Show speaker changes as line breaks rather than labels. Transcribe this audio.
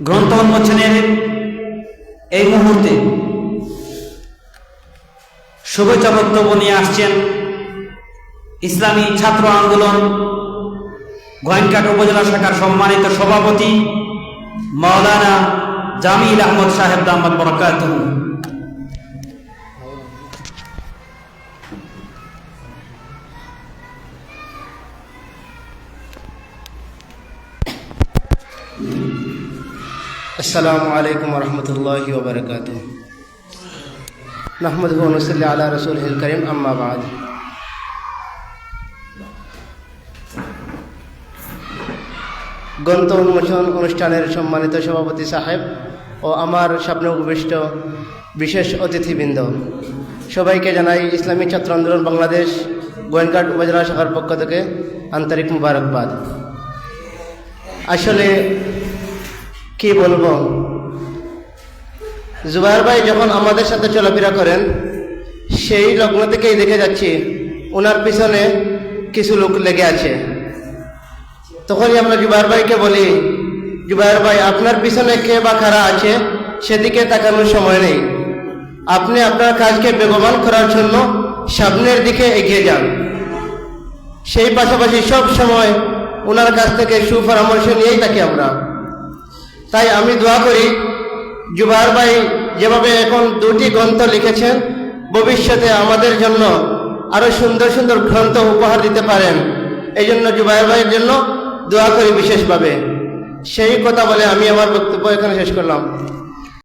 গ্রন্থ উন্মোচনের এই মুহূর্তে শুভেচ্ছা বক্তব্য নিয়ে আসছেন ইসলামী ছাত্র আন্দোলন গোয়েনকাট উপজেলা শাখার সম্মানিত সভাপতি মাওলানা জামিল আহমদ সাহেব দাম্বাদ বরকাত
Thank you. আসসালামু আলাইকুম রহমতুল্লাহি ওবরকাত মাহমুদ হুসল্লা আল্লাহ রসুল হিল করিম আম্মাবাদ গ্রন্থ উন্মোচন অনুষ্ঠানের সম্মানিত সভাপতি সাহেব ও আমার স্বপ্ন উপবিষ্ট বিশেষ অতিথিবৃন্দ। সবাইকে জানাই ইসলামী ছাত্র আন্দোলন বাংলাদেশ গোয়েনঘাট উপজেলা শাখার পক্ষ থেকে আন্তরিক মুবারকবাদ। আসলে কি বলব? জুবাইর ভাই যখন আমাদের সাথে চলাফেরা করেন, সেই লগ্ন থেকেই দেখে যাচ্ছি ওনার পিছনে কিছু লোক লেগে আছে। তখনই আমরা জুবাইর ভাইকে বলি জুবাইর ভাই, আপনার পিছনে কে বা কারা আছে? সেদিকে তাকানোর সময় নেই। আপনি আপনার কাজকে বেগবান করার জন্য সামনের দিকে এগিয়ে যান। সেই পাশাপাশি সব সময় ওনার কাছ থেকে সুপরামর্শ নিয়েই থাকি আমরা। তাই আমি দোয়া করি জুবার ভাই যেভাবে এখন দুটি গ্রন্থ লিখেছেন, ভবিষ্যতে আমাদের জন্য আরও সুন্দর সুন্দর গ্রন্থ উপহার দিতে পারেন। এই জন্য জুবাইর ভাইয়ের জন্য দোয়া করি বিশেষভাবে। সেই কথা বলে আমি আমার বক্তব্য এখানে শেষ করলাম।